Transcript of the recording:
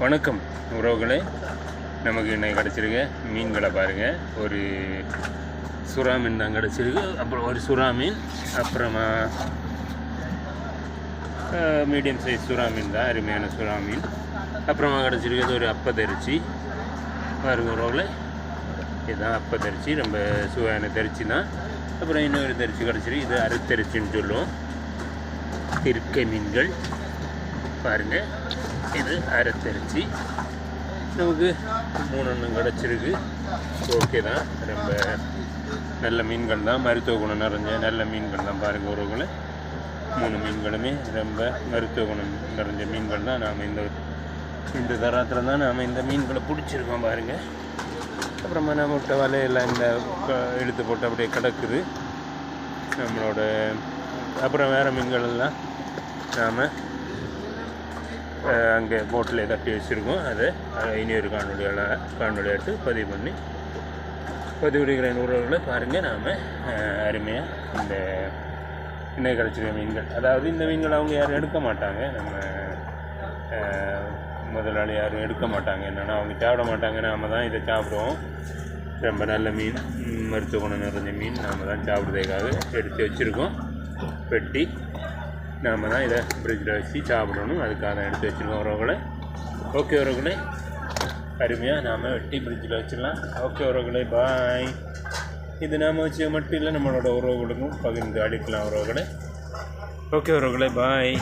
வணக்கம் உறவுகளே. நமக்கு இன்னைக்கு கிடச்சிருக்க மீன்களை பாருங்கள் ஒரு சுறா மீன் தான் கிடச்சிருக்கு. அப்புறம் ஒரு சுறா மீன் அப்புறமா மீடியம் சைஸ் சுறா மீன் தான் அருமையான சுறா மீன். அப்புறமா கிடச்சிருக்கிறது ஒரு அப்பதரிச்சி பாருங்க உறவுகளே. இதுதான் அப்பத்தரிச்சி ரொம்ப சுவையான தரிச்சி தான். அப்புறம் இன்னொரு தரிசி கிடச்சிருக்கு. இது அறுத்தரிச்சின்னு சொல்லுவோம். திருக்கை மீன்கள். பாருங்கள் இது அரைத்தரிச்சி நமக்கு மூணு எண்ணம் கிடச்சிருக்கு. ஓகே தான். ரொம்ப நல்ல மீன்கள் தான். மருத்துவ குணம் நிறைஞ்ச நல்ல மீன்கள் தான் பாருங்கள் உறவுகளை மூணு மீன்களுமே ரொம்ப மருத்துவ குணம் நிறைஞ்ச மீன்கள் தான். நாம் இந்த இந்த தரத்தில் தான் நாம் இந்த மீன்களை பிடிச்சிருக்கோம் பாருங்கள் அப்புறமா நம்ம விட்ட வலையெல்லாம் இந்த க- இழுத்து போட்டு அப்படியே கிடக்குது. நம்மளோட அப்புறம் வேறு மீன்கள் எல்லாம் நாம் அங்கே போட்டில் தட்டி வச்சுருக்கோம். அதை இனி ஒரு காணொலியால் காணொலி எடுத்து பதிவு பண்ணி பதிவிடுகிற உறவுகளை பாருங்கள் நாம் அருமையாக இந்த இன்னைக்கு கிடச்சிருக்க மீன்கள். அதாவது இந்த மீன்கள் அவங்க யாரும் எடுக்க மாட்டாங்க. நம்ம முதலாளி யாரும் எடுக்க மாட்டாங்க. என்னென்னா அவங்க சாப்பிட மாட்டாங்க. நாம தான் இதை சாப்பிடுவோம். ரொம்ப நல்ல மீன். மருத்துவ குணம் நிறைஞ்ச மீன். நாம் தான் சாப்பிட்றதுக்காக எடுத்து வச்சுருக்கோம். வெட்டி நாம் தான் இதை ஃப்ரிட்ஜில் வச்சு சாப்பிடணும் அதுக்காக தான் எடுத்து வச்சுருக்கோம் உறவுகளை ஓகே உறவுகளே அருமையாக நாம் வெட்டி ஃப்ரிட்ஜில் வச்சிடலாம் ஓகே உறவுகளே பாய் இது நாம் வச்சு மட்டும் இல்லை நம்மளோட உறவுகளுக்கும் பகிர்ந்து அளிக்கலாம் உறவுகளே ஓகே உறவுகளே பாய்